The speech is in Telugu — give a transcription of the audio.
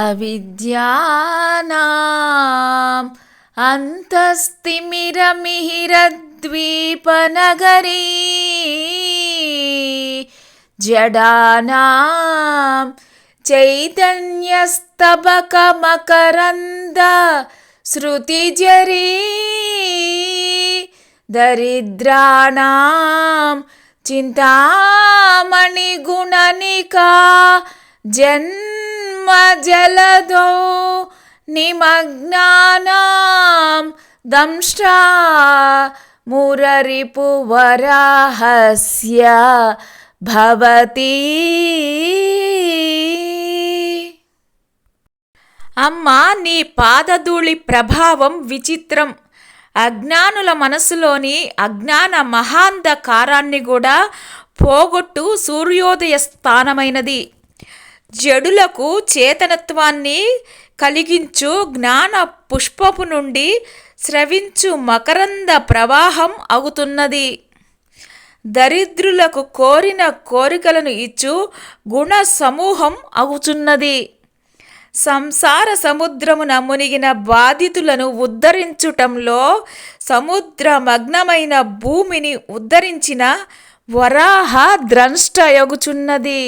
అవిద్యానాం అంతస్తిమిరమిహిరద్వీపనగరీ జడానాం చైతన్యస్తబకమకరంద శృతిజరీ దరిద్రాణం చింతామణిగుణనికా జన్మజలదో నిమగ్నానాం మురరిపు వరాహస్య భవతి. అమ్మా నీ పాదధూళి ప్రభావం విచిత్రం. అజ్ఞానుల మనసులోని అజ్ఞాన మహాంధకారాన్ని కూడా పోగొట్టు సూర్యోదయ స్థానమైనది. జడులకు చేతనత్వాన్ని కలిగించు జ్ఞాన పుష్పపు నుండి స్రవించు మకరంద ప్రవాహం అవుతున్నది. దరిద్రులకు కోరిన కోరికలను ఇచ్చు గుణ సమూహం అవుతున్నది సంసార సముద్రమున మునిగిన బాధితులను ఉద్ధరించుటంలో సముద్రమగ్నమైన భూమిని ఉద్ధరించిన వరాహ ద్రంష్టయగుచున్నది